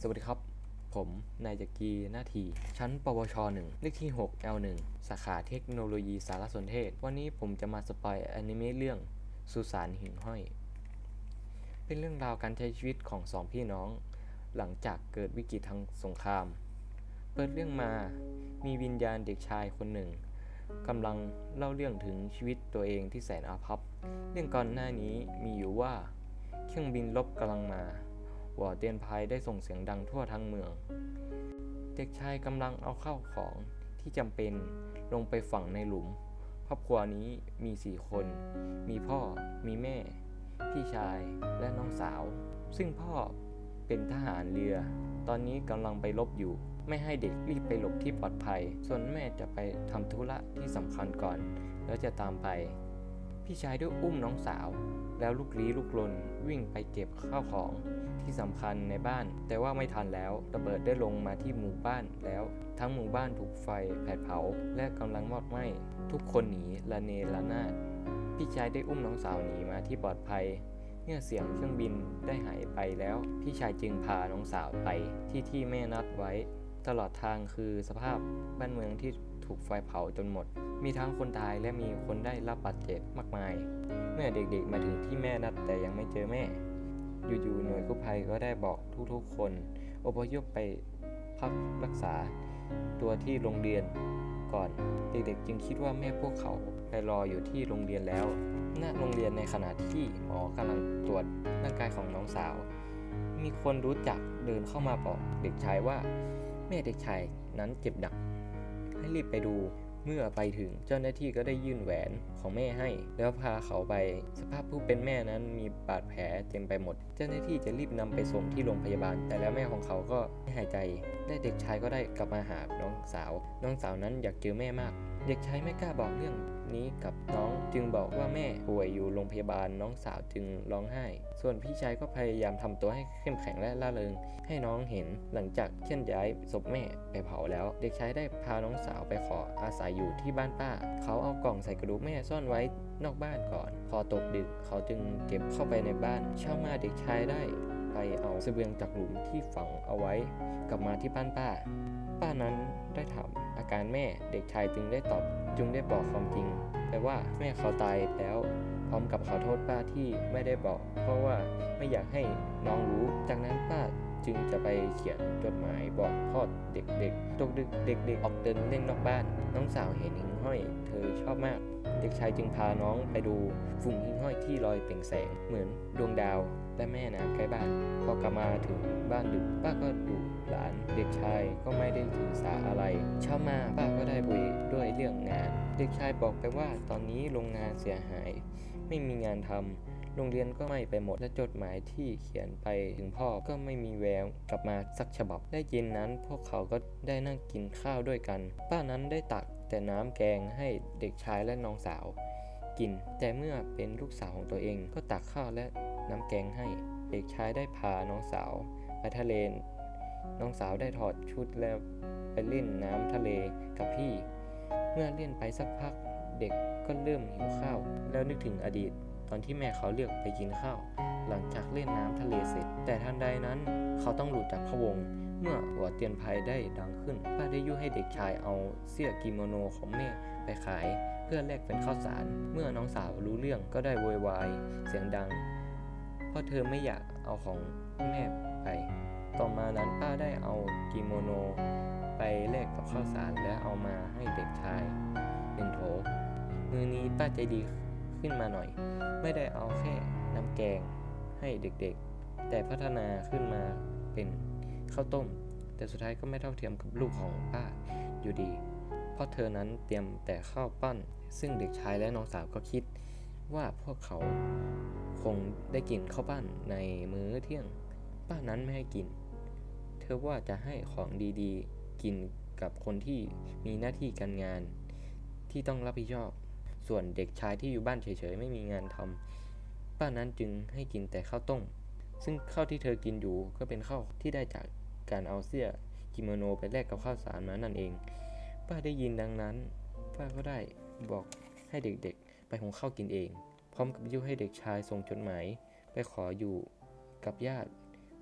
สวัสดีครับ ผมนายจักรีนาที ชั้น ปวช 1 เลขที่ 6 L1 สาขาเทคโนโลยีสารสนเทศ วันนี้ผมจะมาสปอยอนิเมะเรื่องสุสานหิ่งห้อย เป็นเรื่องราวการใช้ชีวิตของสองพี่น้อง หลังจากเกิดวิกฤตทางสงคราม เปิดเรื่องมา มีวิญญาณเด็กชายคนหนึ่งกำลังเล่าเรื่องถึงชีวิตตัวเองที่แสนอาภัพ เรื่องก่อนหน้านี้มีอยู่ว่า เครื่องบินลบกำลังมา หวเตียนพายได้ส่งเสียงดังทั่วทั้งเมือง เด็กชายกำลังเอาเข้าวของที่จำเป็นลงไปฝังในหลุม ครอบครัวนี้มีสี่คน มีพ่อ มีแม่ พี่ชายและน้องสาว ซึ่งพ่อเป็นทหารเรือ ตอนนี้กำลังไปลบอยู่ ไม่ให้เด็กรีบไปหลบที่ปลอดภัย ส่วนแม่จะไปทำธุระที่สำคัญก่อน แล้วจะตามไป พี่ชายด้วยอุ้มน้องสาว แล้วลูกลี้ลูกลนวิ่งไปเก็บข้าวของที่สำคัญในบ้าน แต่ว่าไม่ทันแล้วระเบิดได้ลงมาที่หมู่บ้านแล้ว ทั้งหมู่บ้านถูกไฟแผดเผา และกำลังมอดไหม้ทุกคนหนีละเนระนาดพี่ชายได้อุ้มน้องสาวหนีมาที่ปลอดภัยเมื่อเสียงเครื่องบินได้หายไปแล้ว พี่ชายจึงพาน้องสาวไปที่ที่แม่นัดไว้ ตลอดทางคือสภาพบ้านเมืองที่ ถูกไฟเผาจนหมด มีทั้งคนตายและมีคนได้รับบาดเจ็บมากมาย เมื่อเด็กๆมาถึงที่แม่นัดแต่ยังไม่เจอแม่ อยู่ๆหน่วยกู้ภัยก็ได้บอกทุกๆ คนอพยพไปพักรักษา ตัวที่โรงเรียนก่อน เด็กๆ จึงคิดว่าแม่พวกเขาไปรออยู่ที่โรงเรียนแล้ว ณ โรงเรียนในขณะที่หมอกำลังตรวจร่างกายของน้องสาว มีคนรู้จักเดินเข้ามาบอกเด็กชายว่า แม่เด็กชายนั้นเจ็บหนัก ให้รีบไปดู เมื่อไปถึงเจ้าหน้าที่ก็ได้ยื่นแหวนของแม่ให้ แล้วพาเขาไป สภาพผู้เป็นแม่นั้นมีบาดแผลเต็มไปหมด เจ้าหน้าที่จะรีบนำไปส่งที่โรงพยาบาล แต่แล้วแม่ของเขาก็ไม่หายใจได้เด็กชายก็ได้กลับมาหาน้องสาว น้องสาวนั้นอยากเจอแม่มาก เด็กชายไม่กล้าบอกเรื่อง นี้กับน้องจึงบอกว่าแม่ป่วยอยู่โรงพยาบาลน้องสาวจึงร้องไห้ ส่วนพี่ชายก็พยายามทำตัวให้เข้มแข็งและร่าเริง ให้น้องเห็นหลังจากเคลื่อนย้ายศพแม่ไปเผาแล้ว เด็กชายได้พาน้องสาวไปขออาศัยอยู่ที่บ้านป้า เขาเอากล่องใส่กระดูกแม่ซ่อนไว้นอกบ้านก่อน พอตกดึกเขาจึงเก็บเข้าไปในบ้าน เช้ามาเด็กชายได้ไปเอาเสบียงจากหลุมที่ฝังเอาไว้ กลับมาที่บ้านป้า ป้านั้นได้ถาม อาการแม่เด็กชายจึงได้ตอบจึงได้บอกความจริงไปว่าแม่เขาตายแล้วพร้อมกับขอโทษป้าที่ไม่ได้บอก เพราะว่าไม่อยากให้น้องรู้ จากนั้นป้าจึงจะไปเขียนจดหมายบอกพ่อเด็กๆตกดึกเด็ก ๆ ออกเดินเล่นนอกบ้าน น้องสาวเห็นหิ่งห้อย เธอชอบมาก เด็กชายจึงพาน้องไปดูฝุ่งหิ่งห้อยที่ลอยเปล่งแสงเหมือนดวงดาว และแม่น้ำใกล้บ้าน พอกลับมาถึงบ้านดึกป้าก็ดุหลานเด็กชายก็ไม่ได้ถือสาอะไร เช้ามาป้าก็ได้คุยด้วยเรื่องงาน เด็กชายบอกไปว่าตอนนี้โรงงานเสียหาย ไม่มีงานทำโรงเรียนก็ไม่ไปหมดและจดหมายที่เขียนไปถึงพ่อก็ไม่มีแววกลับมาสักฉบับได้ยินนั้น พวกเขาก็ได้นั่งกินข้าวด้วยกัน ป้านั้นได้ตักแต่น้ำแกงให้เด็กชายและน้องสาว กิน แต่เมื่อเป็นลูกสาวของตัวเองก็ตักข้าวและน้ำแกงให้ เด็กชายได้พาน้องสาวไปทะเล น้องสาวได้ถอดชุดแล้วไปเล่นน้ำทะเลกับพี่ เมื่อเล่นไปสักพัก เด็กก็เริ่มหิวข้าว แล้วนึกถึงอดีต ตอนที่แม่เขาเรียกไปกินข้าว หลังจากเล่นน้ำทะเลเสร็จ แต่ทันใดนั้นเขาต้องหลุดจากพวง มื่อหัวเตียนภัยได้ดังขึ้น ป้าได้ยุให้เด็กชายเอาเสื้อกิโมโนของแม่ไปขาย เพื่อแลกเป็นข้าวสาร เมื่อน้องสาวรู้เรื่องก็ได้โวยวายเสียงดัง เพราะเธอไม่อยากเอาของแม่ไป ต่อมานั้นป้าได้เอากิโมโน ไปแลกกับข้าวสารและเอามาให้เด็กชายหนึ่งโถมือนี้ป้าใจดีขึ้นมาหน่อย ไม่ได้เอาแค่น้ำแกงให้เด็กๆ แต่พัฒนาขึ้นมาเป็น ข้าวต้ม แต่สุดท้ายก็ไม่เท่าเทียมกับลูกของป้าอยู่ดี เพราะเธอนั้นเตรียมแต่ข้าวปั้น ซึ่งเด็กชายและน้องสาวก็คิด ว่าพวกเขาคงได้กินข้าวปั้นในมื้อเที่ยง ป้านั้นไม่ให้กิน เธอว่าจะให้ของดีๆ กินกับคนที่มีหน้าที่การงานที่ต้องรับผิดชอบ ส่วนเด็กชายที่อยู่บ้านเฉยๆ ไม่มีงานทำป้านั้นจึงให้กินแต่ข้าวต้ม ซึ่งข้าวที่เธอกินอยู่ก็เป็นข้าวที่ได้จาก การเอาเสื้อกิโมโนไปแลกกับข้าวสารมานั่นเอง ป้าได้ยินดังนั้น ป้าก็ได้บอกให้เด็กๆ ไปหุงข้าวกินเอง พร้อมกับยุให้เด็กชายส่งจดหมาย ไปขออยู่กับญาติ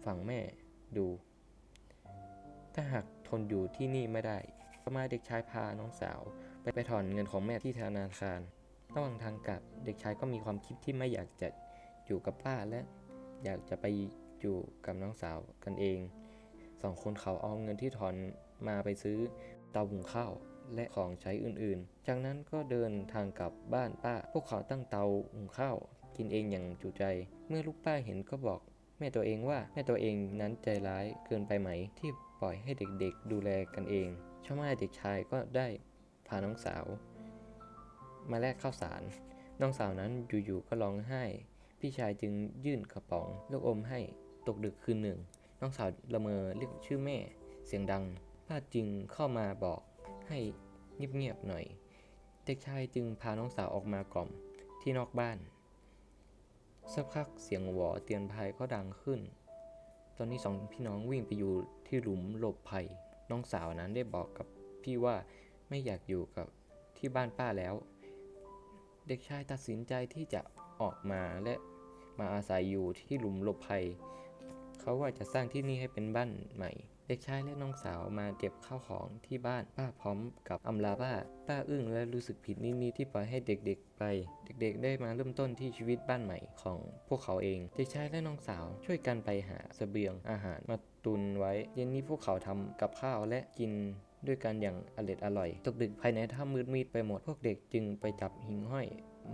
ฝั่งแม่ดู ถ้าหากทนอยู่ที่นี่ไม่ได้ต่อมาเด็กชายพาน้องสาว ไปไปถอนเงินของแม่ที่ธนาคาร ระหว่างทางกลับเด็กชายก็มีความคิดที่ไม่อยากจะอยู่กับป้าและ อยากจะไปอยู่กับน้องสาวกันเอง สองคนเขาเอาเงินที่ถอนมาไปซื้อเตาหุงข้าวและของใช้อื่นๆ จากนั้นก็เดินทางกลับบ้านป้า พวกเขาตั้งเตาหุงข้าว กินเองอย่างจุใจ เมื่อลูกป้าเห็นก็บอก แม่ตัวเองว่าแม่ตัวเองนั้นใจร้ายเกินไปไหม ที่ปล่อยให้เด็กๆ ดูแลกันเองช่างไม้เด็กชายก็ได้พาน้องสาว มาแลกข้าวสาร น้องสาวนั้นอยู่ๆก็ร้องไห้ พี่ชายจึงยื่นกระป๋องลูกอมให้ตกดึกคืนหนึ่ง น้องสาวละเมอเรียกชื่อแม่ เสียงดัง ป้าจึงเข้ามาบอกให้เงียบๆหน่อย เด็กชายจึงพาน้องสาวออกมากล่อมที่นอกบ้าน สักพักเสียงหวอเตือนภัยก็ดังขึ้น ตอนนี้สองพี่น้องวิ่งไปอยู่ที่หลุมหลบภัย น้องสาวนั้นได้บอกกับพี่ว่าไม่อยากอยู่กับที่บ้านป้าแล้ว เด็กชายตัดสินใจที่จะออกมาและมาอาศัยอยู่ที่หลุมหลบภัย เขาว่าจะสร้างที่นี่ให้เป็นบ้านใหม่ เด็กชายและน้องสาวมาเก็บข้าวของที่บ้านป้าพร้อมกับอำลาป้า ป้าอึ้งและรู้สึกผิดนิดๆที่ปล่อยให้เด็กๆไป เด็กๆได้มาเริ่มต้นที่ชีวิตบ้านใหม่ของพวกเขาเอง เด็กชายและน้องสาวช่วยกันไปหาเสบียงอาหารมาตุนไว้ เย็นนี้พวกเขาทำกับข้าวและกินด้วยกันอย่างอร่อยอร่อย ตกดึกภายในถ้ำมืดมิดไปหมด พวกเด็กจึงไปจับหิ่งห้อย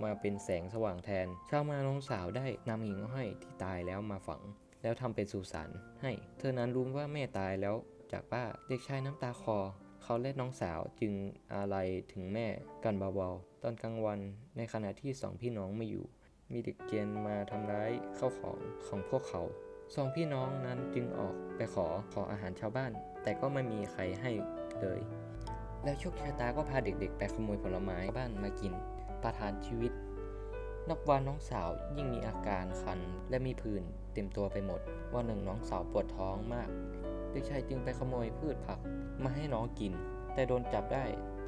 มาเป็นแสงสว่างแทน เช้ามาน้องสาวได้นำหิ่งห้อยที่ตายแล้วมาฝัง แล้วทำเป็นสุสานให้ เธอนั้นรู้ว่าแม่ตายแล้วจากป้าเด็กชายน้ำตาคอ เขาและน้องสาวจึงอาลัยถึงแม่กันเบาๆ ตอนกลางวันในขณะที่สองพี่น้องไม่อยู่ มีเด็กเกียนมาทำร้ายเข้าของของพวกเขาสองพี่น้องนั้นจึงออกไปขอขออาหารชาวบ้าน แต่ก็ไม่มีใครให้เลย แล้วโชคชะตาก็พาเด็กๆ ไปขโมยผลไม้บ้านมากิน ประทานชีวิต นับวันน้องสาวยิ่งมีอาการคันและมีผื่นเต็มตัวไปหมดวันหนึ่งน้องสาวปวดท้องมาก เด็กชายจึงไปขโมยพืชผักมาให้น้องกิน แต่โดนจับได้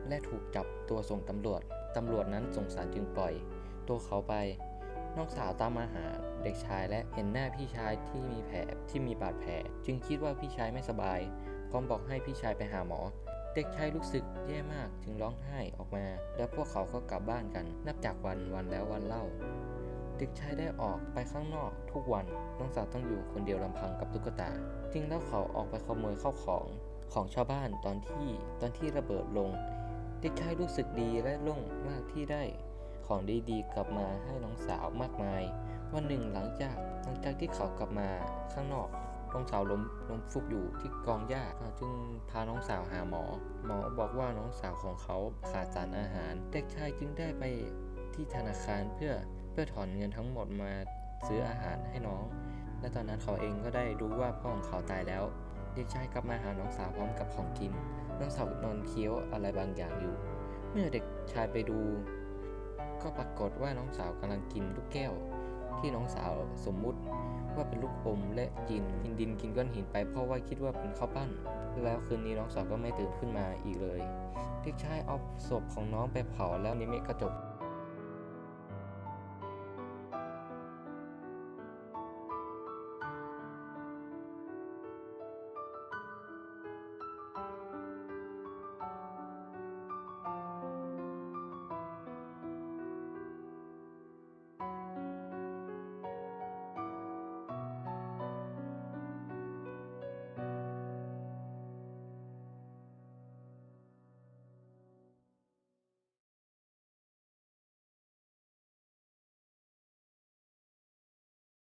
และถูกจับตัวส่งตำรวจ ตำรวจนั้นสงสารจึงปล่อย ตัวเขาไป น้องสาวตามมาหาเด็กชายและเห็นหน้าพี่ชายที่มีแผลที่มีบาดแผล จึงคิดว่าพี่ชายไม่สบายพร้อมบอกให้พี่ชายไปหาหมอ เด็กชายรู้สึกแย่มากจึงร้องไห้ออกมา แล้วพวกเขาก็กลับบ้านกัน นับจากวันวันแล้ววันเล่า เด็กชายได้ออกไปข้างนอกทุกวันน้องสาวต้องอยู่คนเดียวลำพังกับตุ๊กตาจริงแล้วเขาออกไปขโมยข้าวของของชาวบ้านตอนที่ตอนที่ระเบิดลง เด็กชายรู้สึกดีและโล่งมากที่ได้ ของดีๆกลับมาให้น้องสาวมากมาย วันหนึ่งหลังจากหลังจากที่เขากลับมาข้างนอก น้องสาวล้มล้มฟุบอยู่ที่กองหญ้าจึงพาน้องสาวหาหมอ หมอบอกว่าน้องสาวของเขาขาดสารอาหาร เด็กชายจึงได้ไปที่ธนาคารเพื่อเพื่อถอนเงินทั้งหมดมาซื้ออาหารให้น้อง และตอนนั้นเขาเองก็ได้รู้ว่าพ่อของเขาตายแล้ว เด็กชายกลับมาหาน้องสาวพร้อมกับของกิน น้องสาวนอนเคี้ยวอะไรบางอย่างอยู่ เมื่อเด็กชายไปดู ก็ปรากฏว่าน้องสาวกำลังกินลูกแก้ว ที่น้องสาวสมมุติว่าเป็นลูกอมและกินกินดินกินก้อนหินไปเพราะว่าคิดว่าเป็นข้าวปั้น แล้วคืนนี้น้องสาวก็ไม่ตื่นขึ้นมาอีกเลยเด็กชายเอาศพของน้องไปเผาแล้วนิเมะก็จบ